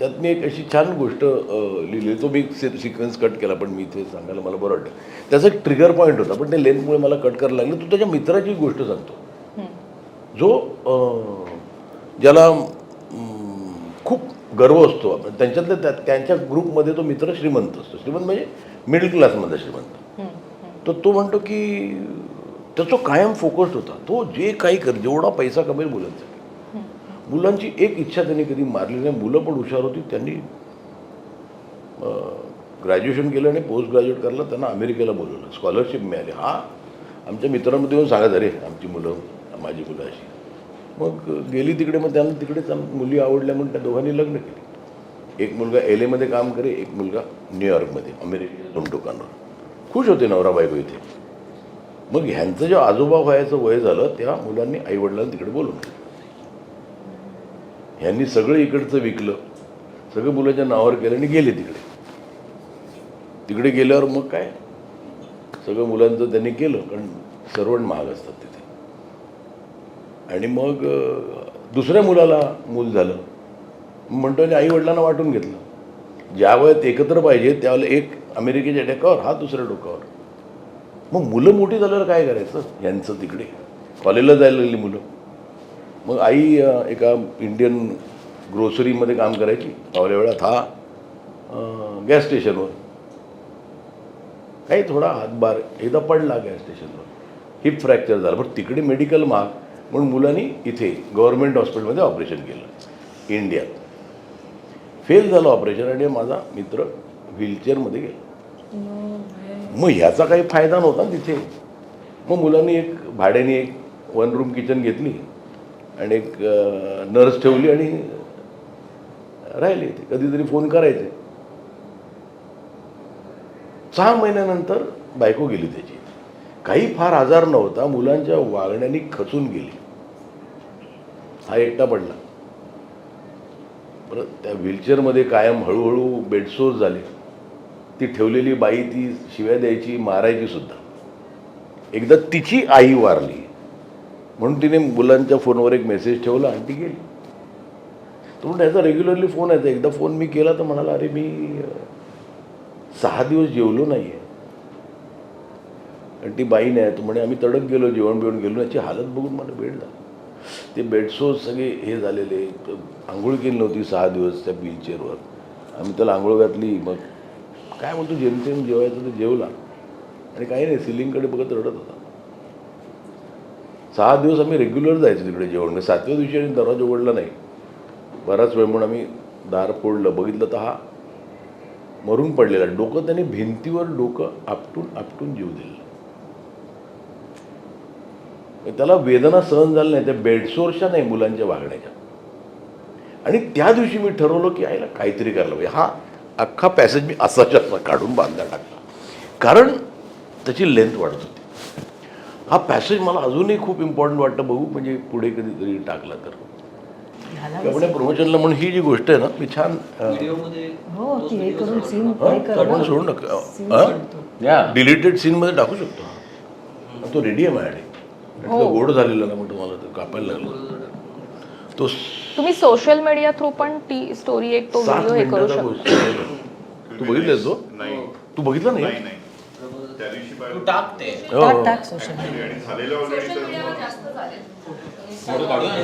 त्यात मी एक अशी छान गोष्ट लिहिली. तो मी सिक्वेन्स कट केला पण मी इथे सांगायला मला बरं वाटतं त्याचा एक ट्रिगर पॉईंट होता पण ते लेन्थमुळे मला कट करायला लागलं. तो त्याच्या मित्राची गोष्ट सांगतो. जो ज्याला खूप गर्व असतो आपण त्यांच्यातल्या त्या त्यांच्या ग्रुपमध्ये तो मित्र श्रीमंत असतो. श्रीमंत म्हणजे मिडल क्लासमधला श्रीमंत. तर तो म्हणतो की त्याचा कायम फोकस्ड होता. तो जे काही कर जेवढा पैसा कमेल मुलांसाठी मुलांची एक इच्छा त्यांनी कधी मारली नाही. मुलं पण हुशार होती. त्यांनी ग्रॅज्युएशन केलं आणि पोस्ट ग्रॅज्युएट करायला त्यांना अमेरिकेला बोलवलं. स्कॉलरशिप मिळाली. हा आमच्या मित्रांमध्ये येऊन सांगत अरे आमची मुलं माझी मुलं अशी. मग गेली तिकडे मग त्यांना तिकडेच आम- मुली आवडल्या म्हणून त्या दोघांनी लग्न केली. एक मुलगा एल एमध्ये काम करे एक मुलगा न्यूयॉर्कमध्ये अमेरिकेच्या दोन टोकांवर खुश होते नवरा बायको इथे. मग ह्यांचं जेव्हा आजोबा व्हायचं वय झालं त्या मुलांनी आईवडिलांना तिकडे बोलवलं. ह्यांनी सगळं इकडचं विकलं. सगळं मुलाच्या नावावर केलं आणि गेले तिकडे. तिकडे गेल्यावर मग काय? सगळं मुलांचं त्यांनी केलं कारण सर्वण महाग असतात तिथे. आणि मग दुसऱ्या मुलाला मूल झालं. म्हणतो आणि आई वडिलांना वाटून घेतलं. ज्या वेळेत एकत्र पाहिजे त्यावेळेला एक अमेरिकेच्या डोक्यावर हा दुसऱ्या डोक्यावर. मग मुलं मोठी झाल्यावर काय करायचं? यांचं तिकडे. कॉलेजला जायला लागली मुलं. मग आई एका इंडियन ग्रोसरीमध्ये काम करायची. पावल्या वेळात हा गॅस स्टेशनवर काही थोडा हातभार एकदा पडला गॅस स्टेशनवर हिप फ्रॅक्चर झालं. पण तिकडे मेडिकल महाग म्हणून मुलांनी इथे गव्हर्नमेंट हॉस्पिटलमध्ये ऑपरेशन केलं. इंडियात फेल झालं ऑपरेशन आणि माझा मित्र व्हीलचेअरमध्ये गेला. मग ह्याचा काही फायदा नव्हता ना तिथे. मग मुलांनी एक भाड्याने एक वन रूम किचन घेतली. आणि एक नर्स ठेवली आणि राहिले ते. कधीतरी फोन करायचे. सहा महिन्यानंतर बायको गेली त्याची. काही फार आजार नव्हता मुलांच्या वागण्याने खचून गेली. हा एकटा पडला. परत त्या व्हीलचेअरमध्ये कायम हळूहळू बेडसोस झाले. ती ठेवलेली बाई ती शिव्या द्यायची मारायची सुद्धा. एकदा तिची आई वारली. म्हणून तिने मुलांच्या फोनवर एक मेसेज ठेवला आणि ती गेली. तो म्हणून याचा रेग्युलरली फोन यायचा एकदा फोन मी केला तर म्हणाला अरे मी सहा दिवस जेवलो नाही आहे आणि ती बाई नाही तर म्हणे आम्ही तडक गेलो जेवण बिवण गेलो याची हालत बघून मला बेड ते बेडसो सगळे हे झालेले आंघोळ केली नव्हती सहा दिवस त्या व्हीलचेअरवर आम्ही त्याला आंघोळ घातली मग काय म्हणतो जेमतेम जेवायचं तर जेवला. आणि काही नाही सिलिंगकडे बघत रडत होता. सहा दिवस आम्ही रेग्युलर जायचो तिकडे जेवण. म्हणजे सातव्या दिवशी आणि दरवाजा उघडला नाही. बराच वेळ म्हणून आम्ही दार फोडलं. बघितलं तर हा मरून पडलेला. डोकं त्याने भिंतीवर डोकं आपटून आपटून जीव दिलेला त्याला वेदना सहन झाल्या नाही. त्या बेडसोरच्या नाही मुलांच्या वागण्याच्या. आणि त्या दिवशी मी ठरवलं की आईला काहीतरी करायला पाहिजे. हा अख्खा पॅसेज मी असाच्या असा काढून बांधला टाकला. कारण त्याची लेंथ वाढत होती. हा पॅसेज मला अजूनही खूप इम्पॉर्टंट वाटतं बघू म्हणजे पुढे कधीतरी टाकला तर. आपण प्रमोशनला म्हणून ही जी गोष्ट आहे ना मी छान हो ती हे करून सीन हा, हे करून आपण सोडू नका. डिलीटेड सीनमध्ये टाकू शकतो. तो रेडी आहे माझ्याकडे तो गोड झालेला ना म्हणतो मला ते कापायला लागलं. तो तुम्ही सोशल मीडिया थ्रू पण ती स्टोरी एक तो व्हिडिओ हे करू शकता. तू बघितलंस तो? नाही. तू बघितला नाही नाही नाही त्या दिवशी तू पाहिलं. टाक ते हो, टाक. टाक सोशल आणि झालेलं ऑलरेडी तर फोटो काढूया